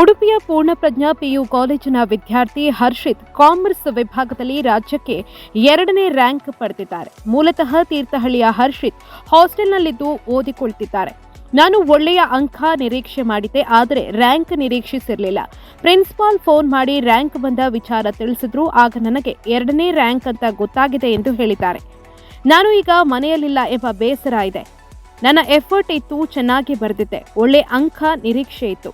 ಉಡುಪಿಯ ಪೂರ್ಣಪ್ರಜ್ಞಾ ಪಿಯು ಕಾಲೇಜಿನ ವಿದ್ಯಾರ್ಥಿ ಹರ್ಷಿತ್ ಕಾಮರ್ಸ್ ವಿಭಾಗದಲ್ಲಿ ರಾಜ್ಯಕ್ಕೆ ಎರಡನೇ ರ್ಯಾಂಕ್ ಪಡೆದಿದ್ದಾರೆ. ಮೂಲತಃ ತೀರ್ಥಹಳ್ಳಿಯ ಹರ್ಷಿತ್ ಹಾಸ್ಟೆಲ್ನಲ್ಲಿದ್ದು ಓದಿಕೊಳ್ತಿದ್ದಾರೆ. ನಾನು ಒಳ್ಳೆಯ ಅಂಕ ನಿರೀಕ್ಷೆ ಮಾಡಿದ್ದೆ, ಆದರೆ ರ್ಯಾಂಕ್ ನಿರೀಕ್ಷಿಸಿರಲಿಲ್ಲ. ಪ್ರಿನ್ಸಿಪಾಲ್ ಫೋನ್ ಮಾಡಿ ರ್ಯಾಂಕ್ ಬಂದ ವಿಚಾರ ತಿಳಿಸಿದ್ರು, ಆಗ ನನಗೆ ಎರಡನೇ ರ್ಯಾಂಕ್ ಅಂತ ಗೊತ್ತಾಗಿದೆ ಎಂದು ಹೇಳಿದ್ದಾರೆ. ನಾನು ಈಗ ಮನೆಯಲ್ಲಿಲ್ಲ ಎಂಬ ಬೇಸರ ಇದೆ. ನನ್ನ ಎಫರ್ಟ್ ಇತ್ತು, ಚೆನ್ನಾಗಿ ಬರೆದಿದ್ದೆ. ಒಳ್ಳೆ ಅಂಕ ನಿರೀಕ್ಷೆ ಇತ್ತು.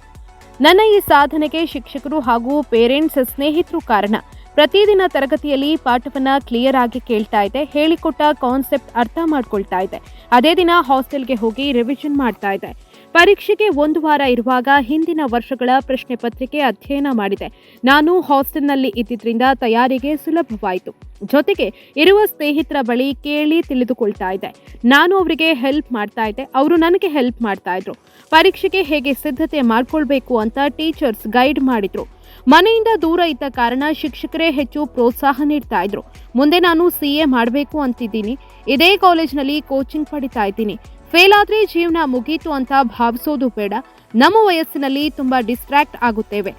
ನನ್ನ ಈ ಸಾಧನೆಗೆ ಶಿಕ್ಷಕರು ಹಾಗೂ ಪೇರೆಂಟ್ಸ್ ಸ್ನೇಹಿತರು ಕಾರಣ. ಪ್ರತಿದಿನ ತರಗತಿಯಲ್ಲಿ ಪಾಠವನ್ನ ಕ್ಲಿಯರ್ ಆಗಿ ಕೇಳ್ತಾ ಇದೆ, ಹೇಳಿಕೊಟ್ಟ ಕಾನ್ಸೆಪ್ಟ್ ಅರ್ಥ ಮಾಡ್ಕೊಳ್ತಾ ಇದೆ. ಅದೇ ದಿನ ಹಾಸ್ಟೆಲ್ಗೆ ಹೋಗಿ ರಿವಿಷನ್ ಮಾಡ್ತಾ ಇದ್ದೆ ಪರೀಕ್ಷೆಗೆ ಒಂದು ವಾರ ಇರುವಾಗ ಹಿಂದಿನ ವರ್ಷಗಳ ಪ್ರಶ್ನೆ ಪತ್ರಿಕೆ ಅಧ್ಯಯನ ಮಾಡಿದೆ. ನಾನು ಹಾಸ್ಟೆಲ್ನಲ್ಲಿ ಇದ್ದಿದ್ದರಿಂದ ತಯಾರಿಗೆ ಸುಲಭವಾಯಿತು. ಜೊತೆಗೆ ಇರುವ ಸ್ನೇಹಿತರ ಬಳಿ ಕೇಳಿ ತಿಳಿದುಕೊಳ್ತಾ ಇದ್ದೆ. ನಾನು ಅವರಿಗೆ ಹೆಲ್ಪ್ ಮಾಡ್ತಾ ಇದ್ದೆ. ಅವರು ನನಗೆ ಹೆಲ್ಪ್ ಮಾಡ್ತಾ ಇದ್ರು. ಪರೀಕ್ಷೆಗೆ ಹೇಗೆ ಸಿದ್ಧತೆ ಮಾಡ್ಕೊಳ್ಬೇಕು ಅಂತ ಟೀಚರ್ಸ್ ಗೈಡ್ ಮಾಡಿದ್ರು. ಮನೆಯಿಂದ ದೂರ ಇದ್ದ ಕಾರಣ ಶಿಕ್ಷಕರೇ ಹೆಚ್ಚು ಪ್ರೋತ್ಸಾಹ ನೀಡ್ತಾ ಇದ್ರು. ಮುಂದೆ ನಾನು ಸಿ ಎ ಮಾಡಬೇಕು ಅಂತಿದ್ದೀನಿ. ಇದೇ ಕಾಲೇಜ್ನಲ್ಲಿ ಕೋಚಿಂಗ್ ಪಡಿತಾ ಇದ್ದೀನಿ. ಫೇಲ್ ಆದ್ರೆ ಜೀವನ ಮುಗೀತು ಅಂತ ಭಾವಿಸೋದು ಬೇಡ. ನಮ್ಮ ವಯಸ್ಸಿನಲ್ಲಿ ತುಂಬಾ ಡಿಸ್ಟ್ರಾಕ್ಟ್ ಆಗುತ್ತೇವೆ.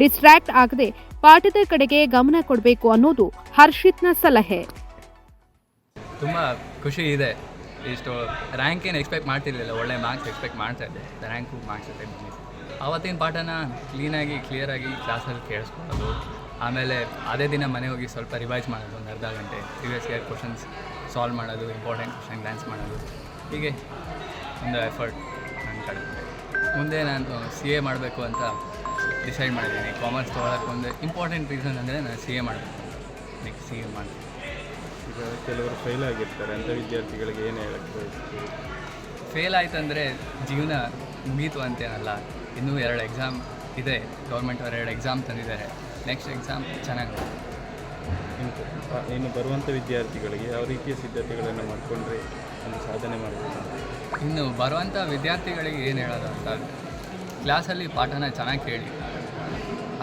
ಡಿಸ್ಟ್ರಾಕ್ಟ್ ಆಗದೆ ಪಾಠದ ಕಡೆಗೆ ಗಮನ ಕೊಡಬೇಕು ಅನ್ನೋದು ಹರ್ಷಿತ್ನ ಸಲಹೆ. ತುಂಬ ಖುಷಿ ಇದೆ. ಇಷ್ಟು ರ್ಯಾಂಕ್ ಏನು ಎಕ್ಸ್ಪೆಕ್ಟ್ ಮಾಡ್ತಿರ್ಲಿಲ್ಲ. ಒಳ್ಳೆ ಮಾರ್ಕ್ಸ್ ಎಕ್ಸ್ಪೆಕ್ಟ್ ಮಾಡ್ತಾ ಇದ್ದೆ. ರ್ಯಾಂಕು ಮಾರ್ಕ್ಸ್ ಅವತ್ತಿನ ಪಾಠನ ಕ್ಲೀನಾಗಿ ಕ್ಲಿಯರಾಗಿ ಕ್ಲಾಸಲ್ಲಿ ಕೇಳಿಸ್ಕೊಳ್ಳೋದು. ಆಮೇಲೆ ಅದೇ ದಿನ ಮನೆ ಹೋಗಿ ಸ್ವಲ್ಪ ರಿವೈಸ್ ಮಾಡೋದು. ಒಂದು ಅರ್ಧ ಗಂಟೆ ಪ್ರಿವಿಯಸ್ ಇಯರ್ ಕ್ವಶನ್ಸ್ ಸಾಲ್ವ್ ಮಾಡೋದು ಇಂಪಾರ್ಟೆಂಟ್ ಕ್ವಶನ್ ಡ್ಯಾನ್ಸ್ ಮಾಡೋದು. ಹೀಗೆ ಒಂದು ಎಫರ್ಟ್ ನನ್ನ ಕಡೆ. ಮುಂದೆ ನಾನು ಸಿ ಎ ಮಾಡಬೇಕು ಅಂತ ಡಿಸೈಡ್ ಮಾಡಿದ್ದೀನಿ. ಕಾಮರ್ಸ್ ತೊಗೊಳಕ್ಕೆ ಒಂದು ಇಂಪಾರ್ಟೆಂಟ್ ರೀಸನ್ ಅಂದರೆ ನಾನು ಸಿ ಎ ಮಾಡಬೇಕು. ನೆಕ್ಸ್ಟ್ ಸಿ ಎ ಮಾಡ್ತೀನಿ. ಈಗ ಕೆಲವರು ಫೇಲ್ ಆಗಿರ್ತಾರೆ ಅಂತ ವಿದ್ಯಾರ್ಥಿಗಳಿಗೆ ಏನು ಹೇಳಕ್ಕೆ ಫೇಲ್ ಆಯ್ತಂದರೆ ಜೀವನ ಮುಗೀತು ಅಂತೇನಲ್ಲ ಇನ್ನೂ ಎರಡು ಎಕ್ಸಾಮ್ ಇದೆ. ಗೌರ್ಮೆಂಟ್ ಅವರು ಎರಡು ಎಕ್ಸಾಮ್ ತಂದಿದ್ದಾರೆ. ನೆಕ್ಸ್ಟ್ ಎಕ್ಸಾಮ್ ಚೆನ್ನಾಗಿ ಇನ್ನು ಬರುವಂಥ ವಿದ್ಯಾರ್ಥಿಗಳಿಗೆ ಯಾವ ರೀತಿಯ ಸಿದ್ಧತೆಗಳನ್ನು ಮಾಡಿಕೊಂಡ್ರೆ ಒಂದು ಸಾಧನೆ ಮಾಡ್ಬೋದು? ಇನ್ನು ಬರುವಂಥ ವಿದ್ಯಾರ್ಥಿಗಳಿಗೆ ಏನು ಹೇಳೋದು ಅಂತ ಕ್ಲಾಸಲ್ಲಿ ಪಾಠನ ಚೆನ್ನಾಗಿ ಕೇಳಿ.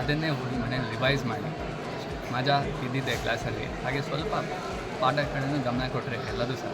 ಅದನ್ನೇ ಹೋಗಿ ಮನೇಲಿ ರಿವೈಸ್ ಮಾಡಿ. ಮಜಾ ಇದ್ದಿದ್ದೆ ಕ್ಲಾಸಲ್ಲಿ. ಹಾಗೆ ಸ್ವಲ್ಪ ಪಾಠಗಳನ್ನು ಗಮನ ಕೊಟ್ಟರೆ ಎಲ್ಲದೂ ಸಹ